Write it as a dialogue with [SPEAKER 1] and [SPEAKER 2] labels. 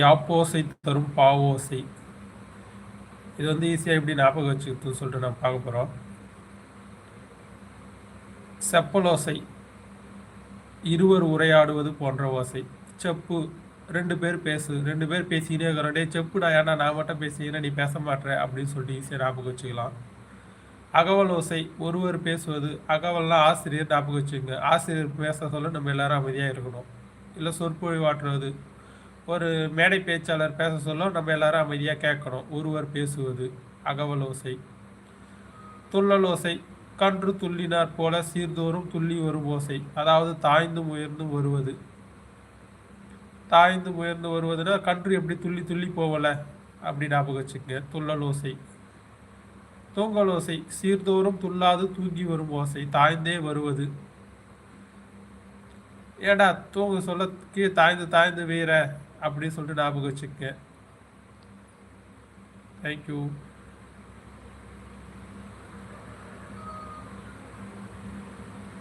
[SPEAKER 1] யாப்போசை தரும் பாவோசை. இது வந்து ஈஸியாக எப்படி ஞாபகம் வச்சுக்கிறதுன்னு சொல்லிட்டு நான் பார்க்க போகிறோம் செப்பலோசை. இருவர் உரையாடுவது போன்ற ஓசை. செப்பு ரெண்டு பேர் பேசு ரெண்டு பேர் பேசிக்கினே இருக்கிறோம். டே செப்புடா ஏன்னா நான் மட்டும் பேசிக்கிறேன் நீ பேச மாட்டேற அப்படின்னு சொல்லிட்டு ஈஸியாக ஞாபகம் வச்சுக்கலாம். அகவல் ஓசை ஒருவர் பேசுவது அகவல்லாம் ஆசிரியர் ஞாபகம் வச்சுங்க. ஆசிரியர் பேச சொல்ல நம்ம எல்லாரும் அமைதியாக இருக்கணும். இல்லை சொற்பொழிவாற்றுவது ஒரு மேடை பேச்சாளர் பேச சொல்ல நம்ம எல்லாரும் அமைதியாக கேட்கணும். ஒருவர் பேசுவது அகவல் ஓசை துள்ளல் ஓசை கன்று துள்ளினார் போல சீர்தோறும் துள்ளி வரும் ஓசை. அதாவது தாய்ந்தும் உயர்ந்தும் வருவது. தாய்ந்து உயர்ந்து வருவதுன்னா கன்று எப்படி துள்ளி துள்ளி போகல அப்படி ஞாபகம் வச்சுக்கங்க. துள்ளல் ஓசை தூங்கல் ஓசை சீர்தோறும் துள்ளாது தூங்கி வரும் ஓசை. தாய்ந்தே வருவது. ஏடா தூங்க சொல்ல கீழே தாய்ந்து தாய்ந்து வீர அப்படின்னு சொல்லிட்டு ஞாபகம் வச்சுக்கங்க. தேங்க்யூ